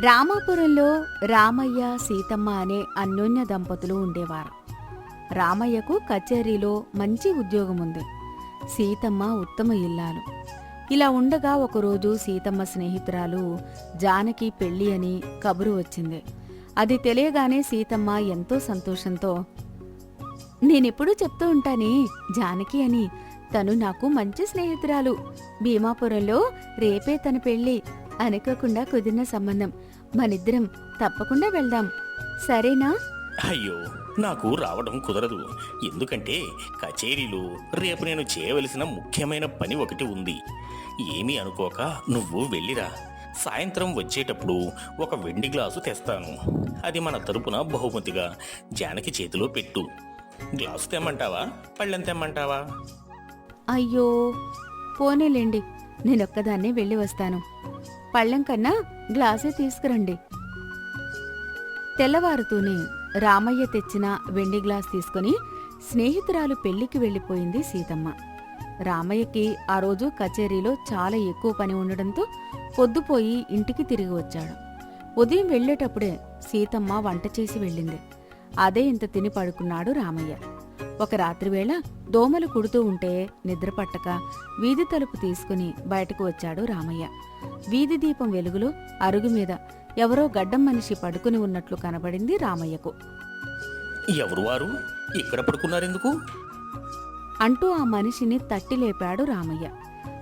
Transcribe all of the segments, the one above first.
రామాపురంలో రామయ్య సీతమ్మ అనే అన్యోన్య దంపతులు ఉండేవారు. రామయ్యకు కచేరీలో మంచి ఉద్యోగం ఉంది సీతమ్మ ఉత్తమ ఇల్లాలు. ఇలా ఉండగా ఒకరోజు సీతమ్మ స్నేహితురాలు జానకి పెళ్ళి అని కబురు వచ్చింది. అది తెలియగానే సీతమ్మ ఎంతో సంతోషంతో నేనెప్పుడూ చెప్తూ ఉంటానే జానకి అని. తను నాకు మంచి స్నేహితురాలు. భీమాపురంలో రేపే తన పెళ్ళి. అనుకోకుండా కుదిరిన సంబంధం. మనిద్దరం తప్పకుండా వెళ్దాం. సరేనా? అయ్యో నాకు రావడం కుదరదు. ఎందుకంటే కచేరీలో రేపు నేను చేయవలసిన ముఖ్యమైన పని ఒకటి ఉంది. ఏమీ అనుకోక నువ్వు వెళ్ళిరా. సాయంత్రం వచ్చేటప్పుడు ఒక వెండి గ్లాసు తెస్తాను. అది మన తరపున బహుమతిగా జానకి చేతిలో పెట్టు. గ్లాసు తెమ్మంటావా? పళ్ళెం తెమ్మంటావా? అయ్యో పోనేలేండి. నేనొక్కదాన్నే వెళ్ళి వస్తాను. పళ్ళెం కన్నా గ్లాసే తీసుకురండి. తెల్లవారుతూనే రామయ్య తెచ్చిన వెండి గ్లాస్ తీసుకుని స్నేహితురాలు పెళ్ళికి వెళ్ళిపోయింది సీతమ్మ. రామయ్యకి ఆ రోజు కచేరీలో చాలా ఎక్కువ పని ఉండడంతో పొద్దుపోయి ఇంటికి తిరిగి వచ్చాడు. ఉదయం వెళ్ళేటప్పుడే సీతమ్మ వంట చేసి వెళ్ళింది. అదే ఇంత తిని పడుకున్నాడు రామయ్య. ఒక రాత్రివేళ దోమలు కుడుతూ ఉంటే నిద్ర పట్టక వీధి తలుపు తీసుకుని బయటకు వచ్చాడు రామయ్య. వీధి దీపం వెలుగులో అరుగు మీద ఎవరో గడ్డం మనిషి పడుకుని ఉన్నట్లు కనబడింది రామయ్యకు. ఎవరు వారు? ఇక్కడ పడుకున్నారెందుకు? అంటూ ఆ మనిషిని తట్టి లేపాడు రామయ్య.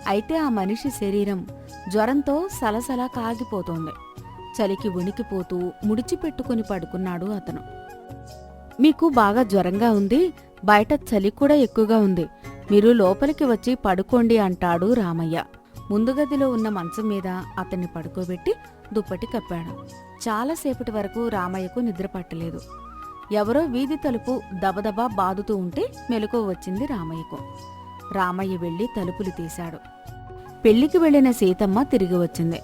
అయితే ఆ మనిషి శరీరం జ్వరంతో సలసలా కాగిపోతోంది. చలికి వణికిపోతూ ముడిచిపెట్టుకుని పడుకున్నాడు అతను. మీకు బాగా జ్వరంగా ఉంది బయట చలి కూడా ఎక్కువగా ఉంది. మీరు లోపలికి వచ్చి పడుకోండి అంటాడు రామయ్య. ముందు గదిలో ఉన్న మంచం మీద అతన్ని పడుకోబెట్టి దుప్పటి కప్పాడు. చాలాసేపటి వరకు రామయ్యకు నిద్ర పట్టలేదు. ఎవరో వీధి తలుపు దబదబా బాదుతూ ఉంటే మెలకువ వచ్చింది రామయ్యకు. రామయ్య వెళ్ళి తలుపులు తీశాడు. పెళ్ళికి వెళ్ళిన సీతమ్మ తిరిగి వచ్చింది.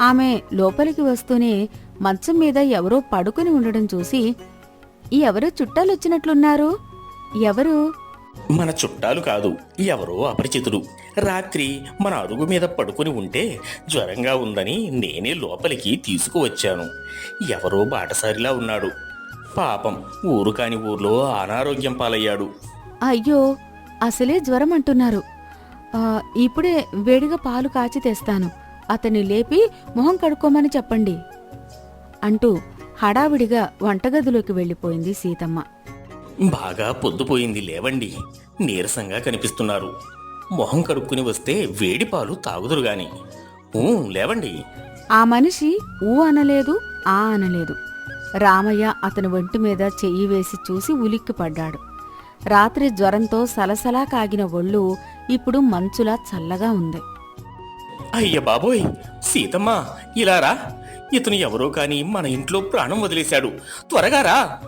ఆమె లోపలికి వస్తూనే మంచం మీద ఎవరో పడుకుని ఉండడం చూసి "ఈ ఎవరో చుట్టాలొచ్చినట్లున్నారు? ఎవరు? మన చుట్టాలు కాదు ఎవరో అపరిచితుడు రాత్రి మన అరుగు మీద పడుకుని ఉంటే జ్వరంగా ఉందని నేనే లోపలికి తీసుకువచ్చాను. ఎవరో బాటసారిలా ఉన్నాడు. పాపం ఊరు కాని ఊర్లో అనారోగ్యం పాలయ్యాడు. అయ్యో అసలే జ్వరం అంటున్నారు. ఆ, ఇప్పుడే వేడిగా పాలు కాచి తెస్తాను. అతన్ని లేపి మొహం కడుక్కోమని చెప్పండి. అంటూ హడావిడిగా వంటగదిలోకి వెళ్ళిపోయింది సీతమ్మ. బాగా పొద్దుపోయింది లేవండి. నీరసంగా కనిపిస్తున్నారు. మొహం కడుక్కుని వస్తే వేడి పాలు తాగుదురు గాని. ఊ, లేవండి. ఆ మనిషి ఊ అనలేదు ఆ అనలేదు. రామయ్య అతని ఒంటి మీద చెయ్యి వేసి చూసి ఉలిక్కిపడ్డాడు. రాత్రి జ్వరంతో సలసలా కాగిన ఒళ్ళు ఇప్పుడు మంచులా చల్లగా ఉంది. అయ్య బాబోయ్! సీతమ్మ ఇలా రా. ఇతను ఎవరో కాని మన ఇంట్లో ప్రాణం వదిలేశాడు. త్వరగా రా.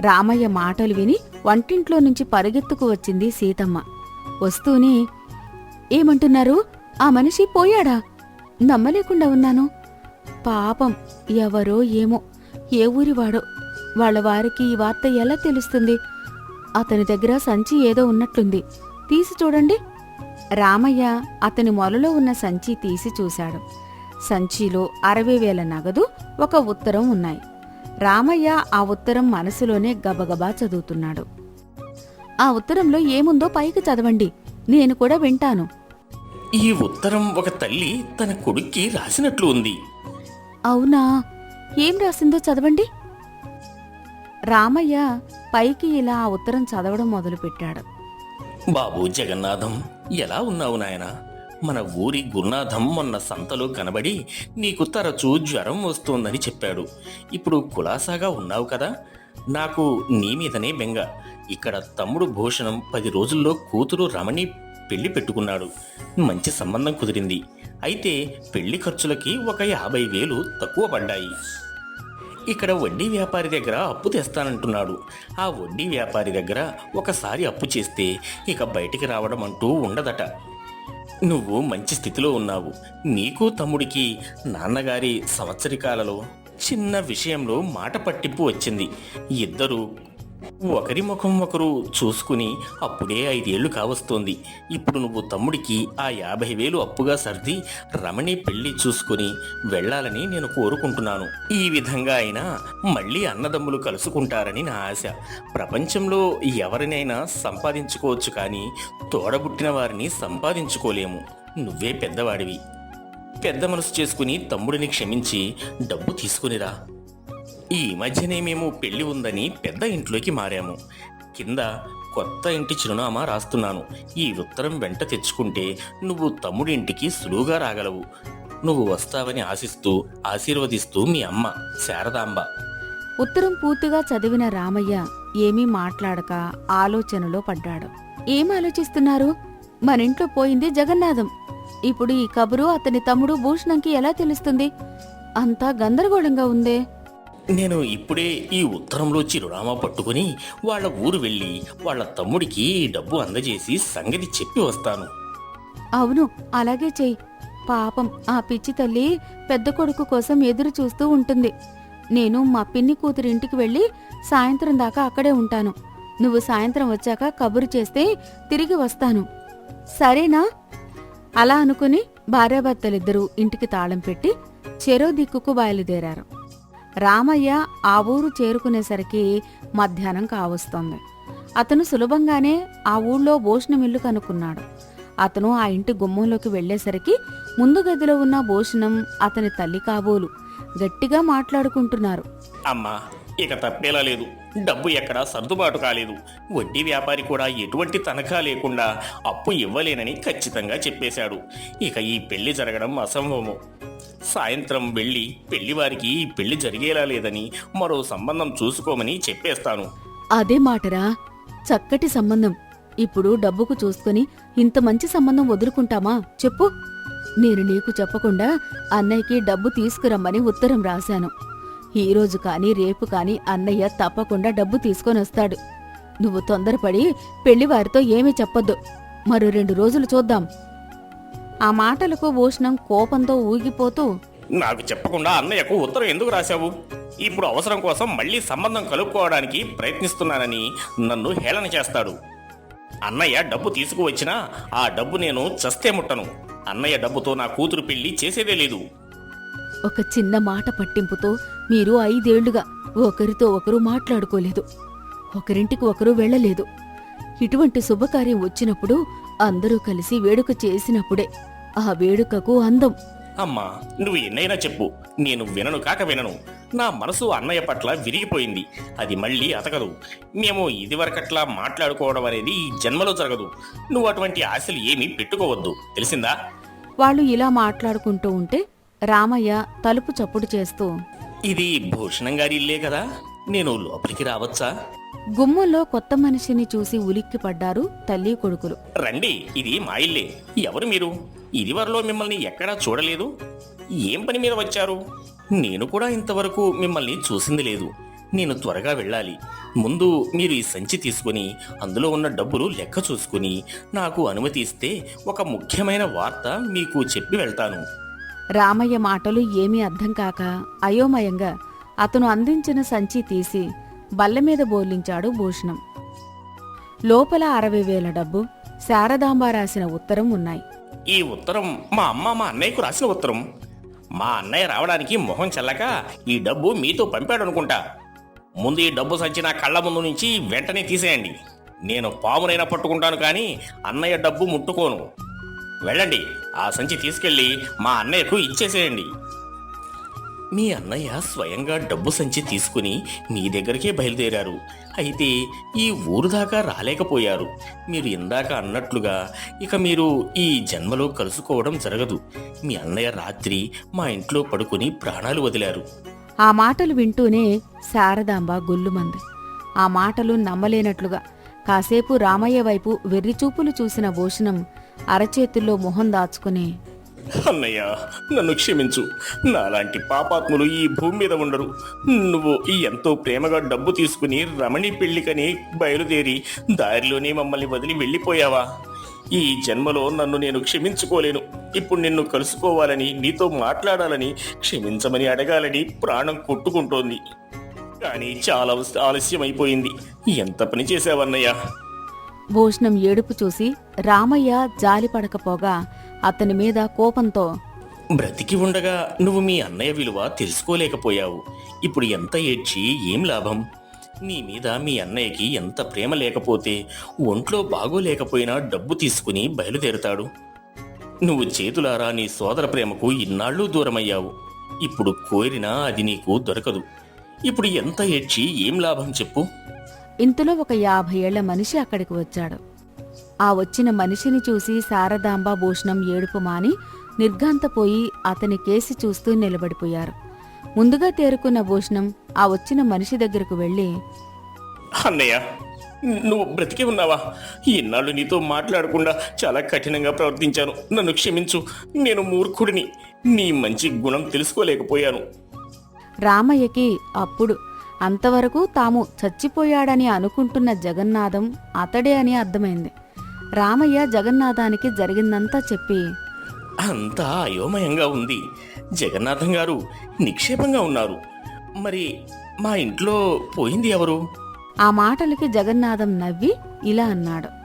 రామయ్య మాటలు విని వంటింట్లో నుంచి పరిగెత్తుకు వచ్చింది సీతమ్మ. వస్తూనే ఏమంటున్నారు? ఆ మనిషి పోయాడా? నమ్మలేకుండా ఉన్నాను. పాపం ఎవరో ఏమో ఏ ఊరివాడో వాళ్ళ వారికి ఈ వార్త ఎలా తెలుస్తుంది? అతని దగ్గర సంచి ఏదో ఉన్నట్లుంది. తీసి చూడండి. రామయ్య అతని మొలలో ఉన్న సంచి తీసి చూశాడు. సంచిలో అరవై వేల నగదు ఒక ఉత్తరం ఉన్నాయి. రామయ్య ఆ ఉత్తరం మనసులోనే గబగబా చదువుతున్నాడు. ఆ ఉత్తరంలో ఏముందో పైకి చదవండి నేను కూడా వింటాను. ఈ ఉత్తరం ఒక తల్లి తన కొడుక్కి రాసినట్లు ఉంది. అవునా? ఏం రాసిందో చదవండి. రామయ్య పైకి ఇలా ఆ ఉత్తరం చదవడం మొదలుపెట్టాడు. బాబు జగన్నాథం ఎలా ఉన్నావు నాయనా? మన ఊరి గురునాథం మొన్న సంతలో కనబడి నీకు తరచూ జ్వరం వస్తోందని చెప్పాడు. ఇప్పుడు కులాసాగా ఉన్నావు కదా? నాకు నీ మీదనే బెంగ. ఇక్కడ తమ్ముడు భూషణం పది రోజుల్లో కూతురు రమణి పెళ్ళి పెట్టుకున్నాడు. మంచి సంబంధం కుదిరింది. అయితే పెళ్ళి ఖర్చులకి ఒక యాభై వేలు తక్కువ పడ్డాయి. ఇక్కడ వడ్డీ వ్యాపారి దగ్గర అప్పు తెస్తానంటున్నాడు. ఆ వడ్డీ వ్యాపారి దగ్గర ఒకసారి అప్పు చేస్తే ఇక బయటికి రావడం అంటూ ఉండదట. నువ్వు మంచి స్థితిలో ఉన్నావు. నీకు తమ్ముడికి నాన్నగారి సంవత్సరికాలలో చిన్న విషయంలో మాట పట్టింపు వచ్చింది. ఇద్దరు ఒకరి ముఖం ఒకరు చూసుకుని అప్పుడే ఐదేళ్ళు కావస్తోంది. ఇప్పుడు నువ్వు తమ్ముడికి ఆ యాభై వేలు అప్పుగా సర్ది రమణి పెళ్ళి చూసుకుని వెళ్ళాలని నేను కోరుకుంటున్నాను. ఈ విధంగా అయినా మళ్ళీ అన్నదమ్ములు కలుసుకుంటారని నా ఆశ. ప్రపంచంలో ఎవరినైనా సంపాదించుకోవచ్చు కానీ తోడబుట్టిన వారిని సంపాదించుకోలేము. నువ్వే పెద్దవాడివి. పెద్ద మనసు చేసుకుని తమ్ముడిని క్షమించి డబ్బు తీసుకునిరా. ఈ మధ్యనే మేము పెళ్ళి ఉందని పెద్ద ఇంట్లోకి మారాము. కింద కొత్త ఇంటి చిరునామా రాస్తున్నాను. ఈ ఉత్తరం వెంట తెచ్చుకుంటే నువ్వు తమ్ముడింటికి సులువుగా రాగలవు. నువ్వు వస్తావని ఆశిస్తూ ఆశీర్వదిస్తూ మీ అమ్మ శారదాంబ. ఉత్తరం పూర్తిగా చదివిన రామయ్య ఏమీ మాట్లాడక ఆలోచనలో పడ్డాడు. ఏం ఆలోచిస్తున్నారు? మనింట్లో పోయింది జగన్నాథం. ఇప్పుడు ఈ కబురు అతని తమ్ముడు భూషణంకి ఎలా తెలుస్తుంది? అంతా గందరగోళంగా ఉందే. నేను ఇప్పుడే ఈ ఉత్తరంలో చిరునామా పట్టుకుని వాళ్ళ ఊరు వెళ్ళి వాళ్ళ తమ్ముడికి డబ్బు అందజేసి సంగతి చెప్పి వస్తాను. అవును అలాగే చెయ్యి. పాపం ఆ పిచ్చి తల్లి పెద్ద కొడుకు కోసం ఎదురు చూస్తూ ఉంటుంది. నేను మా పిన్ని కూతురి ఇంటికి వెళ్ళి సాయంత్రం దాకా అక్కడే ఉంటాను. నువ్వు సాయంత్రం వచ్చాక కబురు చేస్తే తిరిగి వస్తాను. సరేనా? అలా అనుకుని భార్యాభర్తలిద్దరూ ఇంటికి తాళం పెట్టి చెరో దిక్కుకు బయలుదేరారు. రామయ్య ఆ ఊరు చేరుకునేసరికి మధ్యాహ్నం కావస్తోంది. అతను సులభంగానే ఆ ఊళ్ళో భోజనం ఇల్లు కనుక్కున్నాడు. అతను ఆ ఇంటి గుమ్మంలోకి వెళ్ళేసరికి ముందు గదిలో ఉన్న భోషణం అతని తల్లి కాబోలు గట్టిగా మాట్లాడుకుంటున్నారు. అమ్మా ఇక తప్పేలా లేదు. డబ్బు ఎక్కడా సర్దుబాటు కాలేదు. వడ్డీ వ్యాపారి కూడా ఎటువంటి తనఖా లేకుండా అప్పు ఇవ్వలేనని ఖచ్చితంగా చెప్పేశాడు. ఇక ఈ పెళ్ళి జరగడం అసంభవము. సాయంత్రం వెళ్ళి పెళ్ళివారికి ఈ పెళ్ళి జరిగేలా లేదని మరో సంబంధం చూసుకోమని చెప్పేస్తాను. అదే మాటరా. చక్కటి సంబంధం. ఇప్పుడు డబ్బుకు చూసుకొని ఇంత మంచి సంబంధం వదులుకుంటామా? చెప్పు. నేను నీకు చెప్పకుండా అన్నయ్యకి డబ్బు తీసుకురమ్మని ఉత్తరం రాశాను. ఈరోజు కానీ రేపు కానీ అన్నయ్య తప్పకుండా డబ్బు తీసుకొని వస్తాడు. నువ్వు తొందరపడి పెళ్ళివారితో ఏమీ చెప్పొద్దు. మరో రెండు రోజులు చూద్దాం. ఆ మాటలకు భూషణం కోపంతో ఊగిపోతూ నాకు చెప్పకుండా అన్నయ్యకు ఉత్తరం ఎందుకు రాశావు? ఇప్పుడు అవసరం కోసం మళ్ళీ సంబంధం కలుపుకోవడానికి ప్రయత్నిస్తున్నానని నన్ను హేళన చేస్తాడు. అన్నయ్య డబ్బు తీసుకువచ్చినా ఆ డబ్బు నేను చస్తే ముట్టను. అన్నయ్య డబ్బుతో నా కూతురు పెళ్ళి చేసేదే లేదు. ఒక చిన్న మాట పట్టింపుతో మీరు ఐదేళ్ళుగా ఒకరితో ఒకరు మాట్లాడుకోలేదు. ఒకరింటికి ఒకరు వెళ్ళలేదు. ఇటువంటి శుభకార్యం వచ్చినప్పుడు అందరూ కలిసి వేడుక చేసినప్పుడే ఆ వేడుకకు అందం. అమ్మా నువ్వు ఎన్నైనా చెప్పు. నేను వినను కాక వినను. నా మనసు అన్నయ్య పట్ల విరిగిపోయింది. అది మళ్ళీ అతకదు. మేము ఇదివరకట్లా మాట్లాడుకోవడం అనేది ఈ జన్మలో జరగదు. నువ్వు అటువంటి ఆశలు ఏమీ పెట్టుకోవద్దు. తెలిసిందా? వాళ్ళు ఇలా మాట్లాడుకుంటూ ఉంటే రామయ్య తలుపు చప్పుడు చేస్తూ ఇది భూషణం గారి ఇల్లే కదా? నేను లోపలికి రావచ్చా? గుమ్మంలో కొత్త మనిషిని చూసి ఉలిక్కిపడ్డారు తల్లి కొడుకులు. రండి ఇది మా ఇల్లే. ఎవరు మీరు? ఇదివరలో మిమ్మల్ని ఎక్కడా చూడలేదు? ఏం పని మీద వచ్చారు? నేను కూడా ఇంతవరకు మిమ్మల్ని చూసింది లేదు. నేను త్వరగా వెళ్ళాలి. ముందు మీరు ఈ సంచి తీసుకుని అందులో ఉన్న డబ్బులు లెక్క చూసుకుని నాకు అనుమతి ఇస్తే ఒక ముఖ్యమైన వార్త మీకు చెప్పి వెళ్తాను. రామయ్య మాటలు ఏమీ అర్థం కాక అయోమయంగా అతను అందించిన సంచి తీసి బల్లెమీద బోర్లించాడు భూషణం. లోపల అరవై వేల డబ్బు శారదాంబ రాసిన ఉత్తరం ఉన్నాయి. ఈ ఉత్తరం మా అమ్మ మా అన్నయ్యకు రాసిన ఉత్తరం. మా అన్నయ్య రావడానికి మొహం చెల్లక ఈ డబ్బు మీతో పంపాడు అనుకుంటా ముందు ఈ డబ్బు సంచి నా కళ్ళ ముందు నుంచి వెంటనే తీసేయండి. నేను పామునైనా పట్టుకుంటాను కానీ అన్నయ్య డబ్బు ముట్టుకోను. వెళ్ళండి. ఆ సంచి తీసుకెళ్ళి మా అన్నయ్యకు ఇచ్చేసేయండి. మీ అన్నయ్య స్వయంగా డబ్బు సంచి తీసుకుని మీ దగ్గరికే బయలుదేరారు. అయితే ఈ ఊరు దాకా రాలేకపోయారు. మీరు ఇందాక అన్నట్లుగా ఇక మీరు ఈ జన్మలో కలుసుకోవడం జరగదు. మీ అన్నయ్య రాత్రి మా ఇంట్లో పడుకుని ప్రాణాలు వదిలారు. ఆ మాటలు వింటూనే శారదాంబ గొల్లుమంది. ఆ మాటలు నమ్మలేనట్లుగా కాసేపు రామయ్య వైపు వెర్రిచూపులు చూసిన భూషణం అరచేతుల్లో మొహం దాచుకుని అన్నయ్య నన్ను క్షమించు. నాలాంటి పాపాత్ములు ఈ భూమి మీద ఉండరు. నువ్వు ఎంతో ప్రేమగా డబ్బు తీసుకుని రమణి పెళ్ళికని బయలుదేరి దారిలోనే మమ్మల్ని వదిలి వెళ్ళిపోయావా? ఈ జన్మలో నన్ను నేను క్షమించుకోలేను. ఇప్పుడు నిన్ను కలుసుకోవాలని నీతో మాట్లాడాలని క్షమించమని అడగాలని ప్రాణం కొట్టుకుంటోంది. కానీ చాలా ఆలస్యం అయిపోయింది ఎంత పని చేసావన్నయ్యా భూషణం ఏడుపు చూసి రామయ్య జాలిపడకపోగా అతని మీద కోపంతో బ్రతికి ఉండగా నువ్వు మీ అన్నయ్య విలువ తెలుసుకోలేకపోయావు. ఇప్పుడు ఎంత ఏడ్చి ఏం లాభం? నీ మీద మీ అన్నయ్యకి ఎంత ప్రేమ లేకపోతే ఒంట్లో బాగోలేకపోయినా డబ్బు తీసుకుని బయలుదేరుతాడు. నువ్వు చేతులారా నీ సోదర ప్రేమకు ఇన్నాళ్ళు దూరమయ్యావు. ఇప్పుడు కోరినా అది నీకు దొరకదు. ఇప్పుడు ఎంత ఏడ్చి ఏం లాభం చెప్పు. ఇంతలో ఒక యాభై ఏళ్ళ మనిషి అక్కడికి వచ్చాడు. ఆ వచ్చిన మనిషిని చూసి శారదాంబ భూషణం ఏడుపు మాని నిర్ఘాంతపోయి అతని కేసి చూస్తూ నిలబడిపోయారు. ముందుగా తేరుకున్న భూషణం ఆ వచ్చిన మనిషి దగ్గరకు వెళ్ళి అన్నయ్య నువ్వు బ్రతికి ఉన్నావా? ఇన్నాళ్ళు నీతో మాట్లాడకుండా చాలా కఠినంగా ప్రవర్తించాను. నన్ను క్షమించు. నేను మూర్ఖుడిని. నీ మంచి గుణం తెలుసుకోలేకపోయాను. రామయ్యకి అప్పుడు అంతవరకు తాము చచ్చిపోయాడని అనుకుంటున్న జగన్నాథం అతడే అని అర్థమైంది. రామయ్య జగన్నాథానికి జరిగిందంతా చెప్పి అంతా అయోమయంగా ఉంది. జగన్నాథం గారు నిక్షేపంగా ఉన్నారు. మరి మా ఇంట్లో పోయింది ఎవరు? ఆ మాటలకి జగన్నాథం నవ్వి ఇలా అన్నాడు.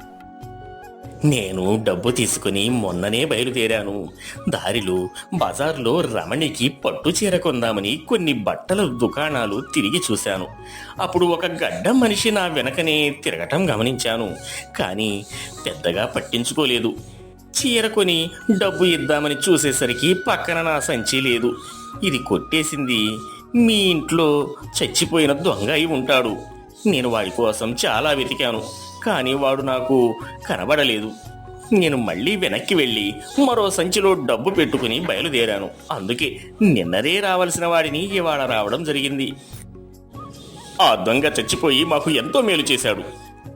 నేను డబ్బు తీసుకుని మొన్ననే బయలుదేరాను. దారిలో బజార్లో రమణికి పట్టు చీర కొందామని కొన్ని బట్టల దుకాణాలు తిరిగి చూశాను. అప్పుడు ఒక గడ్డ మనిషి నా వెనకనే తిరగటం గమనించాను. కానీ పెద్దగా పట్టించుకోలేదు. చీర కొని డబ్బు ఇద్దామని చూసేసరికి పక్కన నా సంచి లేదు. ఇది కొట్టేసింది. మీ ఇంట్లో చచ్చిపోయిన దొంగ అయి ఉంటాడు. నేను వాడి కోసం చాలా వెతికాను. కానీ వాడు నాకు కనబడలేదు. నేను మళ్ళీ వెనక్కి వెళ్ళి మరో సంచిలో డబ్బు పెట్టుకుని బయలుదేరాను. అందుకే నిన్నదే రావాల్సిన వాడిని ఇవాళ రావడం జరిగింది. ఆ దొంగ చచ్చిపోయి మాకు ఎంతో మేలు చేశాడు.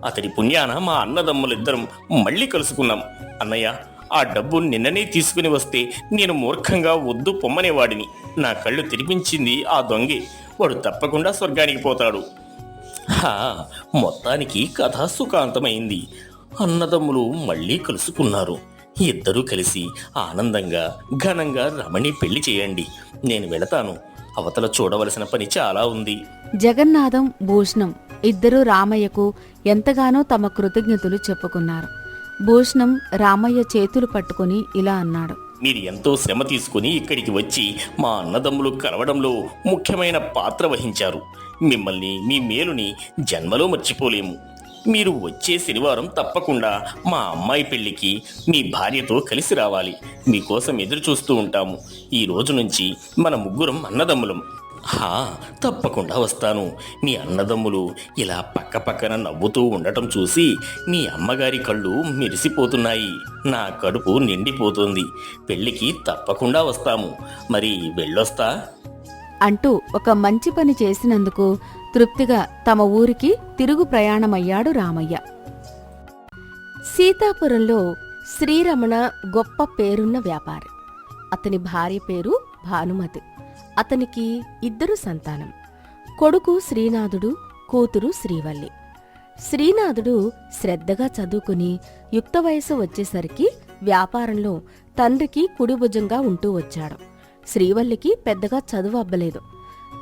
అతడి పుణ్యాన మా అన్నదమ్ములిద్దరం మళ్ళీ కలుసుకున్నాం. అన్నయ్య ఆ డబ్బు నిన్ననే తీసుకుని వస్తే నేను మూర్ఖంగా వద్దు పొమ్మనేవాడిని. నా కళ్ళు తెరిపించింది ఆ దొంగే. వాడు తప్పకుండా స్వర్గానికి పోతాడు. మొత్తానికి కథ సుఖాంతమైంది. అన్నదమ్ములు మళ్ళీ కలుసుకున్నారు. ఇద్దరూ కలిసి ఆనందంగా ఘనంగా రమణి పెళ్ళి చేయండి. నేను వెళతాను. అవతల చూడవలసిన పని చాలా ఉంది. జగన్నాథం భూషణం. ఇద్దరూ రామయ్యకు ఎంతగానో తమ కృతజ్ఞతలు చెప్పుకున్నారు. భూషణం రామయ్య చేతులు పట్టుకుని ఇలా అన్నాడు. మీరు ఎంతో శ్రమ తీసుకుని ఇక్కడికి వచ్చి మా అన్నదమ్ములు కలవడంలో ముఖ్యమైన పాత్ర వహించారు. మిమ్మల్ని మీ మేలుని జన్మలో మర్చిపోలేము. మీరు వచ్చే శనివారం తప్పకుండా మా అమ్మాయి పెళ్ళికి మీ భార్యతో కలిసి రావాలి. మీకోసం ఎదురు చూస్తూ ఉంటాము. ఈ రోజు నుంచి మన ముగ్గురం అన్నదమ్ములం. హా తప్పకుండా వస్తాను. మీ అన్నదమ్ములు ఇలా పక్క పక్కన నవ్వుతూ ఉండటం చూసి మీ అమ్మగారి కళ్ళు మెరిసిపోతున్నాయి. నా కడుపు నిండిపోతుంది. పెళ్ళికి తప్పకుండా వస్తాము. మరి వెళ్ళొస్తా? అంటూ ఒక మంచి పని చేసినందుకు తృప్తిగా తమ ఊరికి తిరుగు ప్రయాణమయ్యాడు రామయ్య. సీతాపురంలో శ్రీరమణ గొప్ప పేరున్న వ్యాపారి. అతని భార్య పేరు భానుమతి. అతనికి ఇద్దరు సంతానం. కొడుకు శ్రీనాథుడు కూతురు శ్రీవల్లి. శ్రీనాథుడు శ్రద్ధగా చదువుకుని యుక్త వయసు వచ్చేసరికి వ్యాపారంలో తండ్రికి కుడిభుజంగా ఉంటూ వచ్చాడు. శ్రీవల్లికి పెద్దగా చదువు అబ్బలేదు.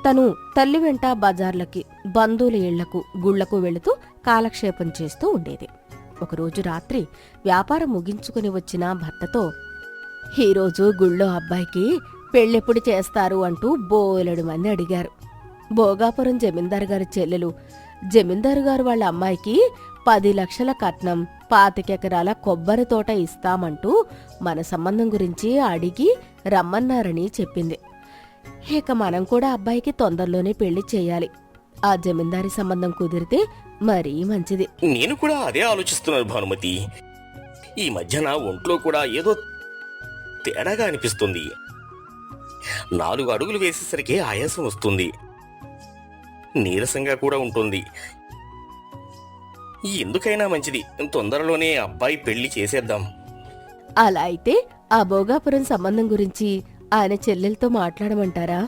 తను తల్లి వెంట బజార్లకి బంధువుల ఇళ్ళకు గుళ్ళకు వెళుతూ కాలక్షేపం చేస్తూ ఉండేది. ఒకరోజు రాత్రి వ్యాపారం ముగించుకుని వచ్చిన భర్తతో ఈరోజు గుళ్ళో అబ్బాయికి పెళ్ళెప్పుడు చేస్తారు? అంటూ బోలెడు మంది అడిగారు. భోగాపురం జమీందారు గారి చెల్లెలు జమీందారు గారు వాళ్ళ అమ్మాయికి పది లక్షల కట్నం పాతికెకరాల కొబ్బరి తోట ఇస్తామంటూ మన సంబంధం గురించి అడిగి రమ్మన్నారని చెప్పింది. ఇక మనం కూడా అబ్బాయికి తొందరలోనే పెళ్ళి చేయాలి. ఆ జమీందారి సంబంధం కుదిరితే మరీ మంచిది. నేను కూడా అదే ఆలోచిస్తున్నాను భానుమతి. ఈ మధ్యన ఒంట్లో కూడా ఏదో తేడాగా అనిపిస్తుంది. నాలుగు అడుగులు వేసేసరికి ఆయాసం వస్తుంది. నీరసంగా కూడా ఉంటుంది. ఎందుకైనా మంచిది. తొందరలోనే అబ్బాయి పెళ్ళి చేసేద్దాం. అలా అయితే ఆ భోగాపురం సంబంధం గురించి ఆయన చెల్లెలతో మాట్లాడమంటారా?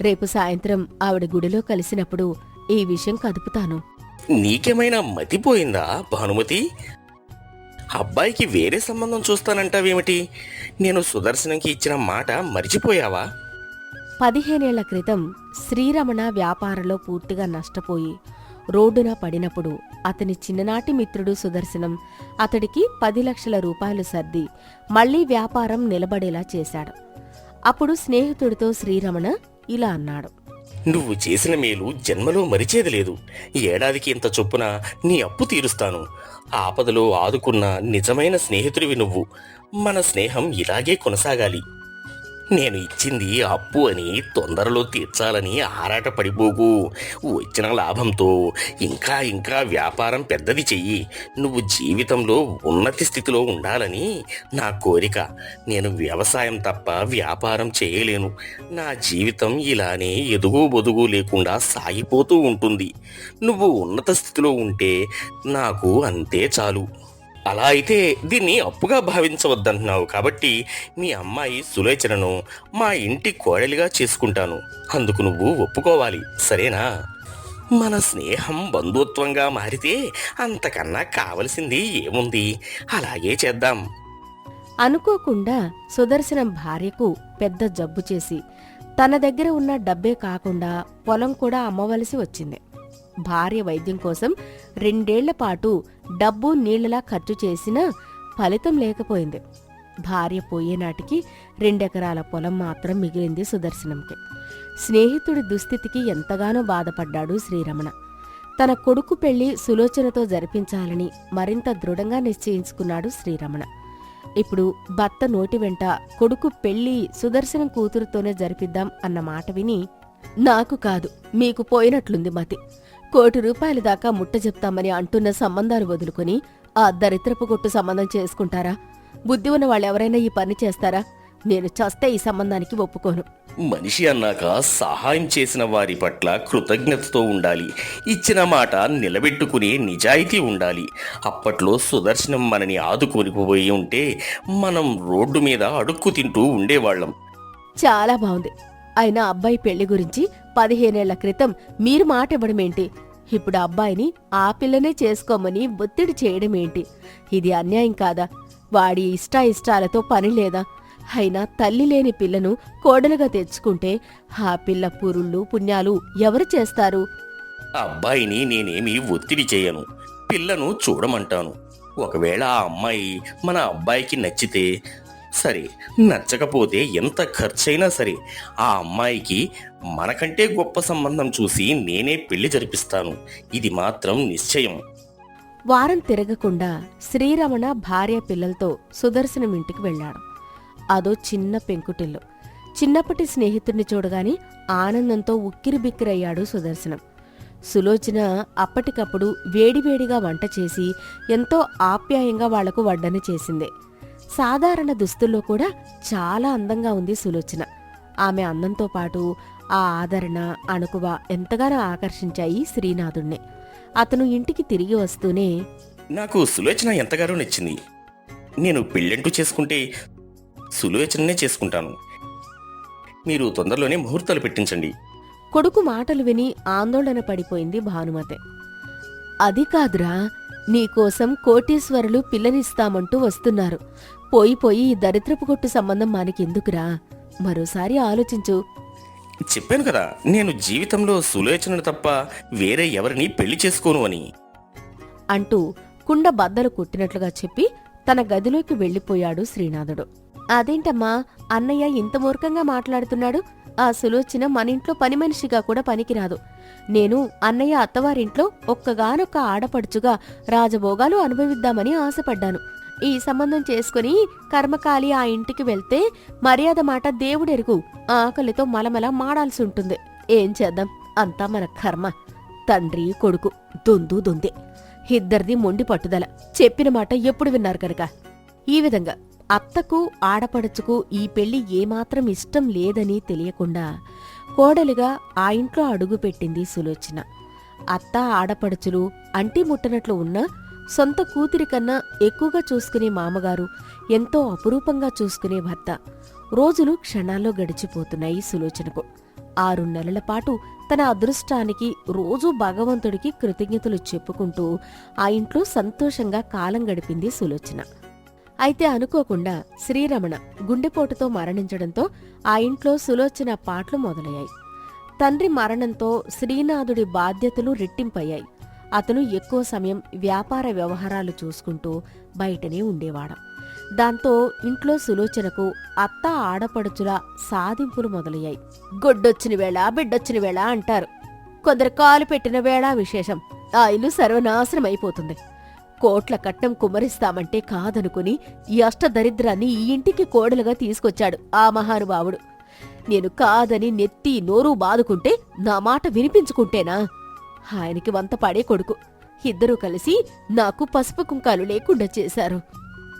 రేపు సాయంత్రం ఆవిడ గుడిలో కలిసినప్పుడు ఈ విషయం కదుపుతాను. నీకేమైనా మతిపోయిందా భానుమతి? అబ్బాయికి వేరే సంబంధం చూస్తానంటావేమిటి? నేను సుదర్శనంకి ఇచ్చిన మాట మర్చిపోయావా? పదిహేనేళ్ళ క్రితం శ్రీరమణ వ్యాపారంలో పూర్తిగా నష్టపోయి రోడ్డున పడినప్పుడు అతని చిన్ననాటి మిత్రుడు సుదర్శనం అతడికి పది లక్షల రూపాయలు సర్ది మళ్ళీ వ్యాపారం నిలబడేలా చేశాడు. అప్పుడు స్నేహితుడితో శ్రీరమణ ఇలా అన్నాడు. నువ్వు చేసిన మేలు జన్మలో మరిచేది లేదు. ఏడాదికి ఇంత చొప్పున నీ అప్పు తీరుస్తాను. ఆపదలో ఆదుకున్న నిజమైన స్నేహితుడివి నువ్వు. మన స్నేహం ఇలాగే కొనసాగాలి. నేను ఇచ్చింది అప్పు అని తొందరలో తీర్చాలని ఆరాట పడిపోకు వచ్చిన లాభంతో ఇంకా ఇంకా వ్యాపారం పెద్దది చెయ్యి. నువ్వు జీవితంలో ఉన్నతి స్థితిలో ఉండాలని నా కోరిక. నేను వ్యవసాయం తప్ప వ్యాపారం చేయలేను. నా జీవితం ఇలానే ఎదుగు బొదుగు లేకుండా సాగిపోతూ ఉంటుంది. నువ్వు ఉన్నత స్థితిలో ఉంటే నాకు అంతే చాలు. అలా అయితే దీన్ని అప్పుగా భావించవద్దంటున్నావు కాబట్టి మీ అమ్మాయి సులోచనను మా ఇంటి కోడలిగా చేసుకుంటాను. అందుకు నువ్వు ఒప్పుకోవాలి. సరేనా? మన స్నేహం బంధుత్వంగా మారితే అంతకన్నా కావలసింది ఏముంది? అలాగే చేద్దాం. అనుకోకుండా సుదర్శనం భార్యకు పెద్ద జబ్బు చేసి తన దగ్గర ఉన్న డబ్బే కాకుండా పొలం కూడా అమ్మవలసి వచ్చింది. భార్య వైద్యం కోసం రెండేళ్ళ పాటు డబ్బు నీళ్ళలా ఖర్చు చేసినా ఫలితం లేకపోయింది. భార్య పోయేనాటికి రెండెకరాల పొలం మాత్రం మిగిలింది సుదర్శనంకి. స్నేహితుడి దుస్థితికి ఎంతగానో బాధపడ్డాడు శ్రీరమణ. తన కొడుకు పెళ్ళి సులోచనతో జరిపించాలని మరింత దృఢంగా నిశ్చయించుకున్నాడు శ్రీరమణ. ఇప్పుడు భర్త నోటి వెంట కొడుకు పెళ్ళి సుదర్శనం కూతురుతోనే జరిపిద్దాం అన్న మాట విని నాకు కాదు మీకు పోయినట్లుంది మతి. కోటి రూపాయల దాకా ముట్ట చెప్తామని అంటున్న సంబంధాలు వదులుకొని ఆ దరిద్రపు కొట్టు సంబంధం చేసుకుంటారా? బుద్ధి ఉన్న వాళ్ళెవరైనా ఈ పని చేస్తారా? నేను చస్తే ఈ సంబంధానికి ఒప్పుకోను. మనిషి అన్నాక సహాయం చేసిన వారి పట్ల కృతజ్ఞతతో ఉండాలి. ఇచ్చిన మాట నిలబెట్టుకునే నిజాయితీ ఉండాలి. అప్పట్లో సుదర్శనం మనని ఆదుకోనిపోయి ఉంటే మనం రోడ్డు మీద అడుక్కు తింటూ ఉండేవాళ్ళం. చాలా బాగుంది. అయినా అబ్బాయి పెళ్ళి గురించి పదిహేనేళ్ళ క్రితం మీరు మాట ఇవ్వడమేంటి ఇప్పుడు అబ్బాయిని ఆ పిల్లనే చేసుకోమని ఒత్తిడి చేయడమేంటి? ఇది అన్యాయం కాదా? వాడి ఇష్టాయిష్టాలతో పని లేదా? అయినా తల్లి లేని పిల్లను కోడలుగా తెచ్చుకుంటే ఆ పిల్ల పురుళ్ళు పుణ్యాలు ఎవరు చేస్తారు? అబ్బాయిని నేనేమి ఒత్తిడి చేయను. పిల్లను చూడమంటాను. ఒకవేళ ఆ అమ్మాయి మన అబ్బాయికి నచ్చితే సరే నచ్చకపోతే ఎంత ఖర్చైనా సరే ఆ అమ్మాయికి మనకంటే గొప్ప సంబంధం చూసి నేనే పెళ్ళి జరిపిస్తాను. ఇది మాత్రం నిశ్చయం. వారం తిరగకుండా శ్రీరమణ భార్య పిల్లలతో సుదర్శనం ఇంటికి వెళ్ళాడు. అదో చిన్న పెంకుటిల్లు. చిన్నప్పటి స్నేహితుడిని చూడగానే ఆనందంతో ఉక్కిరిబిక్కిరయ్యాడు సుదర్శనం. సులోచన అప్పటికప్పుడు వేడివేడిగా వంట చేసి ఎంతో ఆప్యాయంగా వాళ్ళకు వడ్డన చేసింది. సాధారణ దుస్తుల్లో కూడా చాలా అందంగా ఉంది సులోచన. ఆమె అందంతో పాటు ఆ ఆదరణ అణుకువ ఎంతగానో ఆకర్షించాయి శ్రీనాథుణ్ణి. అతను ఇంటికి తిరిగి వస్తూనే నాకు సులోచన ఎంతగానో నచ్చింది. నేను పెళ్ళంటూ చేసుకుంటే సులోచననే చేసుకుంటాను. మీరు తొందరలోనే ముహూర్తాలు పెట్టించండి. కొడుకు మాటలు విని ఆందోళన పడిపోయింది భానుమతి. అది కాదురా నీకోసం కోటీశ్వరులు పిల్లనిస్తామంటూ వస్తున్నారు. పోయి పోయి ఈ దరిద్రపు కొట్టు సంబంధం మనకెందుకురా? మరోసారి ఆలోచించు. చెప్పాను కదా నేను జీవితంలో సులోచనను తప్ప వేరే ఎవరిని పెళ్ళి చేసుకోను అని. అంటూ కుండ బద్దలు కొట్టినట్లుగా చెప్పి తన గదిలోకి వెళ్ళిపోయాడు శ్రీనాథుడు. అదేంటమ్మా అన్నయ్య ఇంత మూర్ఖంగా మాట్లాడుతున్నాడు? ఆ సులోచన మన ఇంట్లో పని మనిషిగా కూడా పనికిరాదు. నేను అన్నయ్య అత్తవారింట్లో ఒక్కగానొక్క ఆడపడుచుగా రాజభోగాలు అనుభవిద్దామని ఆశపడ్డాను. ఈ సంబంధం చేసుకుని కర్మకాలి ఆ ఇంటికి వెళ్తే మర్యాద మాట దేవుడెరుగు. ఆకలితో మలమల మాడాల్సి ఉంటుంది. ఏం చేద్దాం? అంతా మన కర్మ. తండ్రి కొడుకు దొందు దొందే. ఇద్దరిది మొండి పట్టుదల. చెప్పిన మాట ఎప్పుడు విన్నారు కనుక? ఈ విధంగా అత్తకు ఆడపడుచుకు ఈ పెళ్ళి ఏమాత్రం ఇష్టం లేదని తెలియకుండా కోడలుగా ఆ ఇంట్లో అడుగుపెట్టింది సులోచన. అత్త ఆడపడుచులు అంటి ముట్టనట్లు ఉన్నా సొంత కూతురి కన్నా ఎక్కువగా చూసుకునే మామగారు ఎంతో అపురూపంగా చూసుకునే భర్త. రోజులు క్షణాల్లో గడిచిపోతున్నాయి సులోచనకు. ఆరు నెలల పాటు తన అదృష్టానికి రోజూ భగవంతుడికి కృతజ్ఞతలు చెప్పుకుంటూ ఆ ఇంట్లో సంతోషంగా కాలం గడిపింది సులోచన. అయితే అనుకోకుండా శ్రీరమణ గుండెపోటుతో మరణించడంతో ఆ ఇంట్లో సులోచన పాటలు మొదలయ్యాయి. తండ్రి మరణంతో శ్రీనాథుడి బాధ్యతలు రెట్టింపయ్యాయి. అతను ఎక్కువ సమయం వ్యాపార వ్యవహారాలు చూసుకుంటూ బయటనే ఉండేవాడు. దాంతో ఇంట్లో సులోచనకు అత్త ఆడపడుచుల సాధింపులు మొదలయ్యాయి. గొడ్డొచ్చిన వేళ బిడ్డొచ్చిన వేళ అంటారు. కొందరు కాలు పెట్టిన వేళ విశేషం. ఆ ఇల్లు సర్వనాశనం అయిపోతుంది. కోట్ల కట్నం కుమరిస్తామంటే కాదనుకుని ఈ అష్టదరిద్రాన్ని ఈ ఇంటికి కోడలుగా తీసుకొచ్చాడు ఆ మహానుభావుడు. నేను కాదని నెత్తి నోరు బాదుకుంటే నా మాట వినిపించుకుంటేనా? ఆయనకి వంత పాడే కొడుకు. ఇద్దరూ కలిసి నాకు పసుపు కుంకాలు లేకుండా చేశారు.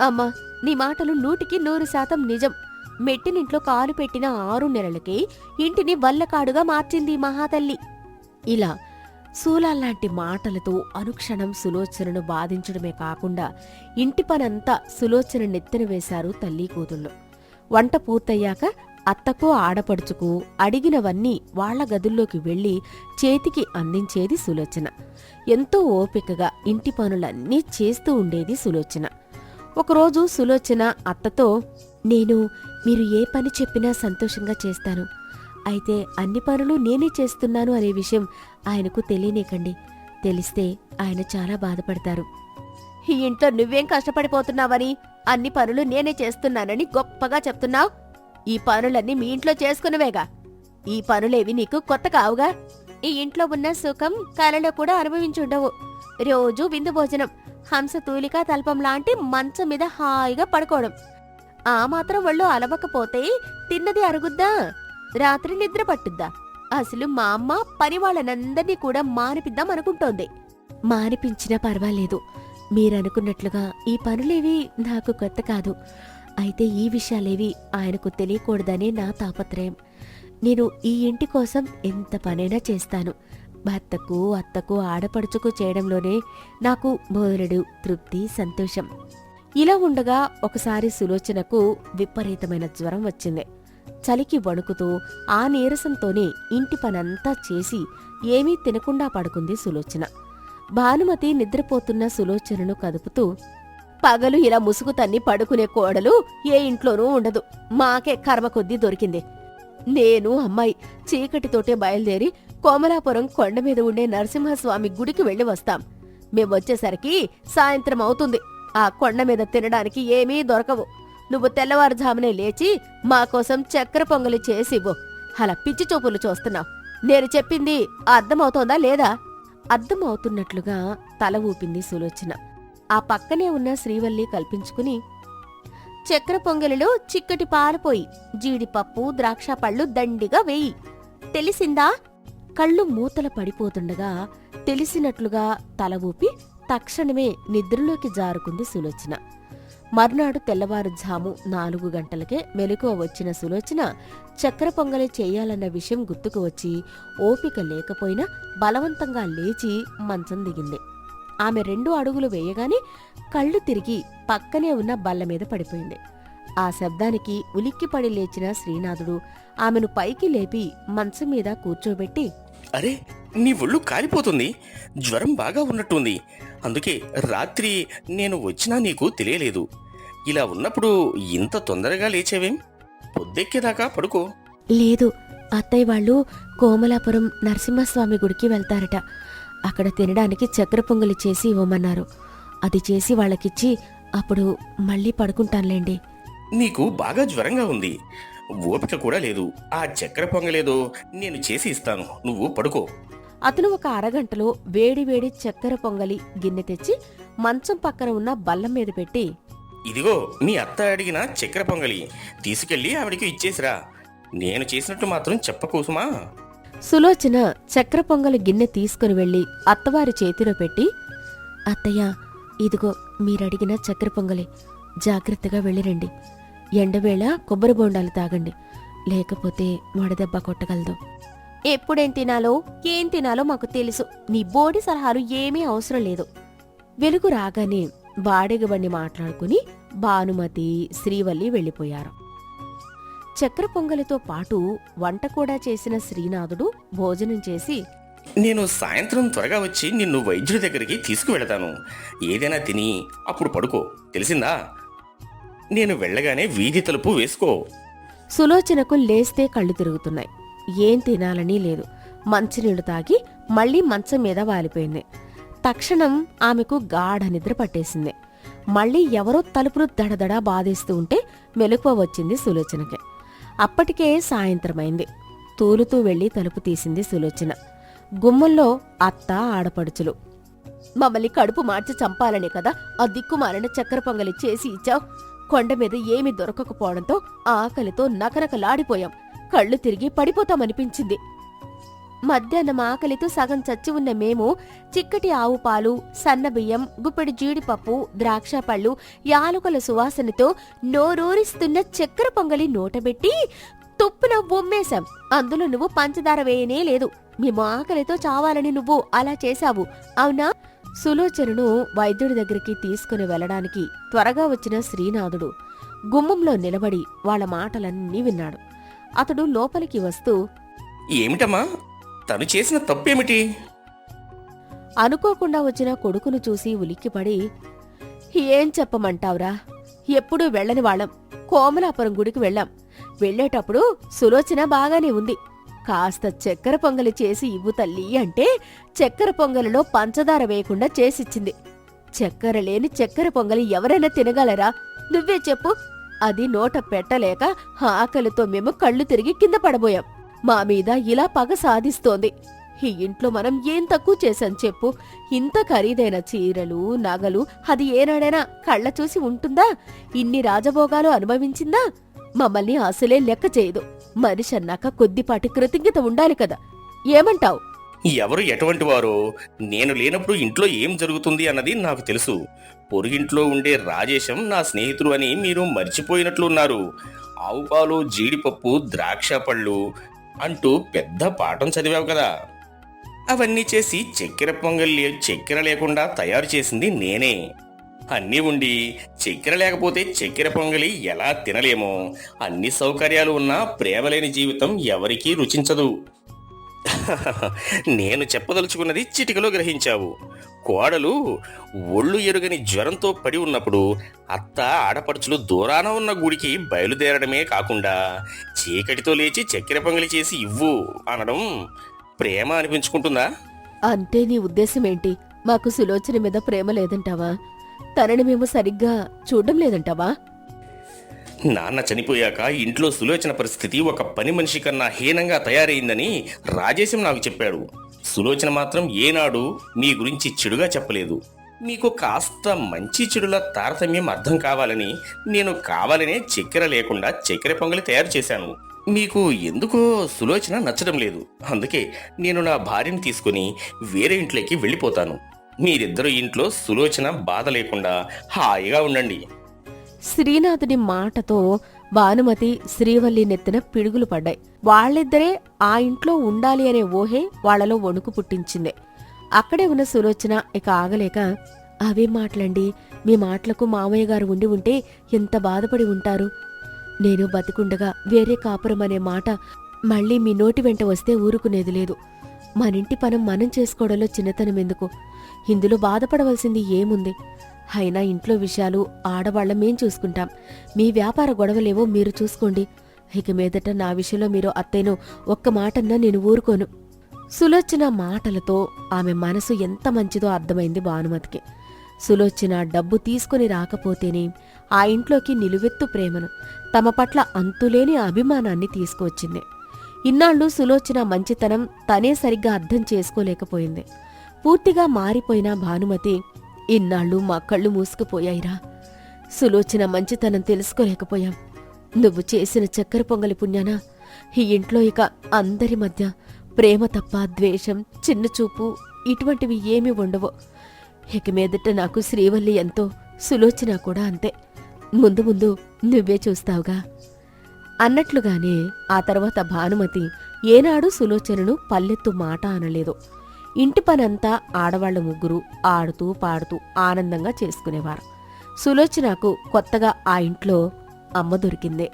అమ్మా నీ మాటలు నూటికి నూరు శాతం నిజం. మెట్టినింట్లో కాలు పెట్టిన ఆరు నెలలకే ఇంటిని వల్లకాడుగా మార్చింది మహాతల్లి. ఇలా శూలాల్లాంటి మాటలతో అనుక్షణం సులోచనను బాధించడమే కాకుండా ఇంటి పనంతా సులోచన నెత్తిన వేశారు తల్లి కూతుళ్ళు. వంట పూర్తయ్యాక అత్తకు ఆడపడుచుకు అడిగినవన్నీ వాళ్ళ గదుల్లోకి వెళ్ళి చేతికి అందించేది సులోచన. ఎంతో ఓపికగా ఇంటి పనులన్నీ చేస్తూ ఉండేది సులోచన. ఒకరోజు సులోచన అత్తతో నేను మీరు ఏ పని చెప్పినా సంతోషంగా చేస్తాను. అయితే అన్ని పనులు నేనే చేస్తున్నాను అనే విషయం ఆయనకు తెలియనేకండి. తెలిస్తే ఆయన చాలా బాధపడతారు. ఈ ఇంట్లో నువ్వేం కష్టపడిపోతున్నావని? అన్ని పనులు నేనే చేస్తున్నానని గొప్పగా చెప్తున్నావు? ఈ పనులన్నీ మీ ఇంట్లో చేసుకునివేగా ఈ పనులేవి నీకు కొత్త కావుగా ఈ ఇంట్లో ఉన్న సుఖం కలలో కూడా అనుభవించుండవు. రోజు విందు భోజనం హంస తూలిక తల్పం లాంటి మంచం మీద హాయిగా పడుకోవడం. ఆ మాత్రం ఒళ్ళు అలవకపోతే తిన్నది అరుగుద్దా? రాత్రి నిద్ర పట్టుద్దా? అసలు మా అమ్మ పని వాళ్ళనందరినీ కూడా మానిపిద్దాం అనుకుంటోంది. మానిపించినా పర్వాలేదు. మీరనుకున్నట్లుగా ఈ పనులేవి నాకు కొత్త కాదు. అయితే ఈ విషయాలేవి ఆయనకు తెలియకూడదనే నా తాపత్రయం. నేను ఈ ఇంటి కోసం ఎంత పనైనా చేస్తాను. భర్తకు అత్తకు ఆడపడుచుకు చేయడంలోనే నాకు బోలెడు తృప్తి సంతోషం. ఇలా ఉండగా ఒకసారి సులోచనకు విపరీతమైన జ్వరం వచ్చింది. చలికి వణుకుతూ ఆ నీరసంతోనే ఇంటి పనంతా చేసి ఏమీ తినకుండా పడుకుంది సులోచన. భానుమతి నిద్రపోతున్న సులోచనను కదుపుతూ పగలు ఇలా ముసుగు తన్ని పడుకునే కోడలు ఏ ఇంట్లోనూ ఉండదు. మాకే కర్మ కొద్దీ దొరికింది. నేను అమ్మాయి చీకటితోటే బయలుదేరి కోమలాపురం కొండ మీద ఉండే నరసింహస్వామి గుడికి వెళ్ళి వస్తాం. మేమొచ్చేసరికి సాయంత్రం అవుతుంది. ఆ కొండ మీద తినడానికి ఏమీ దొరకవు. నువ్వు తెల్లవారుజామునే లేచి మా కోసం చక్కెర పొంగలి చేసివ్వు అలా పిచ్చి చూపులు చూస్తున్నావు. నేను చెప్పింది అర్థమవుతోందా లేదా? అర్థమవుతున్నట్లుగా తల ఊపింది సులోచన. ఆ పక్కనే ఉన్న శ్రీవల్లి కల్పించుకుని చక్కెర పొంగలిలో చిక్కటి పాలపోయి జీడిపప్పు ద్రాక్ష పళ్ళు దండిగా వేయి. తెలిసిందా? కళ్ళు మూతల పడిపోతుండగా తెలిసినట్లుగా తల ఊపి తక్షణమే నిద్రలోకి జారుకుంది సులోచన. మర్నాడు తెల్లవారుజాము నాలుగు గంటలకే మెలకువ వచ్చిన సులోచన చక్కెర పొంగలి చేయాలన్న విషయం గుర్తుకు వచ్చి ఓపిక లేకపోయినా బలవంతంగా లేచి మంచం దిగింది. ఆమె రెండు అడుగులు వేయగానే కళ్ళు తిరిగి పక్కనే ఉన్న బల్ల మీద పడిపోయింది. ఆ శబ్దానికి ఉలిక్కిపడి లేచిన శ్రీనాథుడు ఆమెను పైకి లేపి మంచం మీద కూర్చోబెట్టి అరే నీ ఒళ్ళు కాలిపోతుంది. జ్వరం బాగా ఉన్నట్టుంది. అందుకే రాత్రి నేను వచ్చినా నీకు తెలియలేదు. ఇలా ఉన్నప్పుడు ఇంత తొందరగా లేచేవేం? పొద్దెక్కేదాకా పడుకో. లేదు అత్తయ్య వాళ్ళు కోమలాపురం నరసింహస్వామి గుడికి వెళ్తారట. అక్కడ తినడానికి చక్కెర పొంగలి చేసి ఇవ్వమన్నారు. అది చేసి వాళ్ళకిచ్చి అప్పుడు మళ్ళీ పడుకుంటానులేండి. నీకు బాగా జ్వరంగా ఉంది. ఓపిక కూడా లేదు. ఆ చక్కెర పొంగలేదో నేను చేసి ఇస్తాను. నువ్వు పడుకో. అతను ఒక అరగంటలో వేడివేడి చక్కెర పొంగలి గిన్నె తెచ్చి మంచం పక్కన ఉన్న బల్లం మీద పెట్టి ఇదిగో మీ అత్త అడిగిన చక్కెర పొంగలి తీసుకెళ్ళి ఆవిడికి ఇచ్చేసిరా. నేను చేసినట్టు మాత్రం చెప్పకోసమా సులోచన చక్ర పొంగలి గిన్నె తీసుకుని వెళ్ళి అత్తవారి చేతిలో పెట్టి అత్తయ్య ఇదిగో మీరడిగిన చక్కెర పొంగలి జాగ్రత్తగా వెళ్ళిరండి. ఎండవేళ కొబ్బరి బోండాలు తాగండి. లేకపోతే వడదెబ్బ కొట్టగలదు. ఎప్పుడేం తినాలో ఏం తినాలో మాకు తెలుసు. నీ బోడి సలహాలు ఏమీ అవసరం లేదు. వెలుగు రాగానే బాడెగబండి మాట్లాడుకుని భానుమతి శ్రీవల్లి వెళ్ళిపోయారు. చక్కెర పొంగలితో పాటు వంట కూడా చేసిన శ్రీనాథుడు భోజనం చేసి నేను సాయంత్రం త్వరగా వచ్చి నిన్ను వైద్యుడి దగ్గరికి తీసుకువెళతాను. ఏదైనా తిని అప్పుడు పడుకో. తెలిసిందా? నేను వెళ్ళగానే వీధి తలుపు వేసుకో. సులోచనకు లేస్తే కళ్ళు తిరుగుతున్నాయి. ఏం తినాలని లేదు. మంచినీళ్ళు తాగి మళ్ళీ మంచం మీద వాలిపోయింది. తక్షణం ఆమెకు గాఢ నిద్ర పట్టేసింది. మళ్ళీ ఎవరో తలుపులు దడదడా బాధేస్తూ ఉంటే మెలకువ వచ్చింది సులోచనకి. అప్పటికే సాయంత్రమైంది. తూలుతూ వెళ్ళి తలుపు తీసింది సులోచన. గుమ్మంలో అత్త ఆడపడుచులు. మమ్మల్ని కడుపు మార్చి చంపాలనే కదా ఆ దిక్కుమాలిన చక్కెర పొంగలి చేసి ఇచ్చావు. కొండ మీద ఏమీ దొరకకపోవడంతో ఆకలితో నకనకలాడిపోయాం. కళ్ళు తిరిగి పడిపోతామనిపించింది. మధ్యాహ్నం ఆకలితో సగం చచ్చి ఉన్న మేము చిక్కటి ఆవు పాలు సన్నబియ్యం గుప్పెడి జీడిపప్పు ద్రాక్ష పళ్ళు యాలుకల సువాసనతో నోరూరిస్తున్న చక్కెర పొంగలి నోటబెట్టి తుప్పున బొమ్మేశాం అందులో నువ్వు పంచదార వేయనే లేదు. మేము ఆకలితో చావాలని నువ్వు అలా చేశావు. అవునా? సులోచనను వైద్యుడి దగ్గరికి తీసుకుని వెళ్ళడానికి త్వరగా వచ్చిన శ్రీనాథుడు గుమ్మంలో నిలబడి వాళ్ళ మాటలన్నీ విన్నాడు. అతడు లోపలికి వస్తూ ఏమిటమ్మా? తను చేసిన తప్పేమిటి? అనుకోకుండా వచ్చిన కొడుకును చూసి ఉలిక్కిపడి ఏం చెప్పమంటావురా? ఎప్పుడూ వెళ్ళని వాళ్ళం. కోమలాపురం గుడికి వెళ్ళాం. వెళ్ళేటప్పుడు సులోచన బాగానే ఉంది. కాస్త చక్కెర పొంగలి చేసి ఇవ్వు తల్లి అంటే చక్కెర పొంగలిలో పంచదార వేయకుండా చేసిచ్చింది. చక్కెర లేని చక్కెర పొంగలి ఎవరైనా తినగలరా? నువ్వే చెప్పు. అది నోట పెట్టలేక ఆకలితో మేము కళ్ళు తిరిగి కింద పడబోయాం. మా మీద ఇలా పగ సాధిస్తోంది. ఈ ఇంట్లో మనం ఏం తక్కువ చేశాం చెప్పు. ఇంత ఖరీదైన చీరలు నగలు అది ఏనాడైనా కళ్ళ చూసి ఉంటుందా? ఇన్ని రాజభోగాలు అనుభవించిందా? మమ్మల్ని అసలే లెక్క చేయదు. మనిషి అన్నాక కొద్దిపాటి కృతజ్ఞత ఉండాలి కదా. ఏమంటావు? ఎవరు ఎటువంటి వారు? నేను లేనప్పుడు ఇంట్లో ఏం జరుగుతుంది అన్నది నాకు తెలుసు. పొరుగింట్లో ఉండే రాజేశం నా స్నేహితుడు అని మీరు మర్చిపోయినట్లున్నారు. ఆవు పాలు జీడిపప్పు ద్రాక్ష పళ్ళు అంటూ పెద్ద పాఠం చదివావు కదా. అవన్నీ చేసి చక్కెర పొంగల్ చక్కెర లేకుండా తయారు చేసింది నేనే. అన్నీ ఉండి చక్కెర లేకపోతే చక్కెర పొంగలి ఎలా తినలేమో. అన్ని సౌకర్యాలు ఉన్నా ప్రేమ లేని జీవితం ఎవరికీ రుచించదు. నేను చెప్పదలుచుకున్నది చిటికలో గ్రహించావు. కోడలు ఒళ్ళు ఎరుగని జ్వరంతో పడి ఉన్నప్పుడు అత్త ఆడపడుచులు దూరాన ఉన్న గుడికి బయలుదేరడమే కాకుండా చీకటితో లేచి చక్కెర పొంగలి చేసి ఇవ్వు అనడం ప్రేమ అనిపించుకుంటుందా? అంటే నీ ఉద్దేశం ఏంటి? మాకు సులోచన మీద ప్రేమ లేదంటావా? తనని మేము సరిగ్గా చూడడం లేదంటావా? నాన్న చనిపోయాక ఇంట్లో సులోచన పరిస్థితి ఒక పని మనిషి కన్నా హీనంగా తయారైందని రాజేశం నాకు చెప్పాడు. సులోచన మాత్రం ఏనాడు మీ గురించి చెడుగా చెప్పలేదు. మీకు కాస్త మంచి చెడుల తారతమ్యం అర్థం కావాలని నేను కావాలనే చక్కెర లేకుండా చక్కెర పొంగలి తయారు చేశాను. మీకు ఎందుకో సులోచన నచ్చడం లేదు. అందుకే నేను నా భార్యను తీసుకుని వేరే ఇంట్లోకి వెళ్ళిపోతాను. మీరిద్దరూ ఇంట్లో సులోచన బాధ లేకుండా హాయిగా ఉండండి. శ్రీనాథుడి మాటతో భానుమతి శ్రీవల్లి నెత్తిన పిడుగులు పడ్డాయి. వాళ్ళిద్దరే ఆ ఇంట్లో ఉండాలి అనే ఊహే వాళ్ళలో వణుకు పుట్టించింది. అక్కడే ఉన్న సులోచన ఇక ఆగలేక అవే మాటలండి. మీ మాటలకు మామయ్య గారు ఉండి ఉంటే ఎంత బాధపడి ఉంటారు? నేను బతికుండగా వేరే కాపురం అనే మాట మళ్ళీ మీ నోటి వెంట వస్తే ఊరుకునేది లేదు. మనింటి పనం మనం చేసుకోవడంలో చిన్నతనం ఎందుకు ఇందులో బాధపడవలసింది ఏముంది? అయినా ఇంట్లో విషయాలు ఆడవాళ్ళం మేం చూసుకుంటాం. మీ వ్యాపార గొడవలేవో మీరు చూసుకోండి. ఇక మీదట నా విషయంలో మీరు అత్తయ్యను ఒక్క మాటన్నా నేను ఊరుకోను. సులోచన మాటలతో ఆమె మనసు ఎంత మంచిదో అర్థమైంది భానుమతికి. సులోచన డబ్బు తీసుకుని రాకపోతేనే ఆ ఇంట్లోకి నిలువెత్తు ప్రేమను తమ పట్ల అంతులేని అభిమానాన్ని తీసుకువచ్చింది. ఇన్నాళ్ళు సులోచన మంచితనం తనే సరిగ్గా అర్థం చేసుకోలేకపోయింది. పూర్తిగా మారిపోయిన భానుమతి ఇన్నాళ్ళు మా కళ్ళు మూసుకుపోయాయిరా. సులోచన మంచితనం తెలుసుకోలేకపోయాం. నువ్వు చేసిన చక్కెర పొంగలి పుణ్యాన ఈ ఇంట్లో ఇక అందరి మధ్య ప్రేమ తప్ప ద్వేషం చిన్నచూపు ఇటువంటివి ఏమీ ఉండవు. ఇక మీదట నాకు శ్రీవల్లి ఎంతో సులోచన కూడా అంతే. ముందు ముందు నువ్వే చూస్తావుగా. అన్నట్లుగానే ఆ తర్వాత భానుమతి ఏనాడు సులోచనను పల్లెత్తు మాట అనలేదు. ఇంటి పనంతా ఆడవాళ్ళ ముగ్గురు ఆడుతూ పాడుతూ ఆనందంగా చేసుకునేవారు. సులోచనకు కొత్తగా ఆ ఇంట్లో అమ్మ దొరికిందే.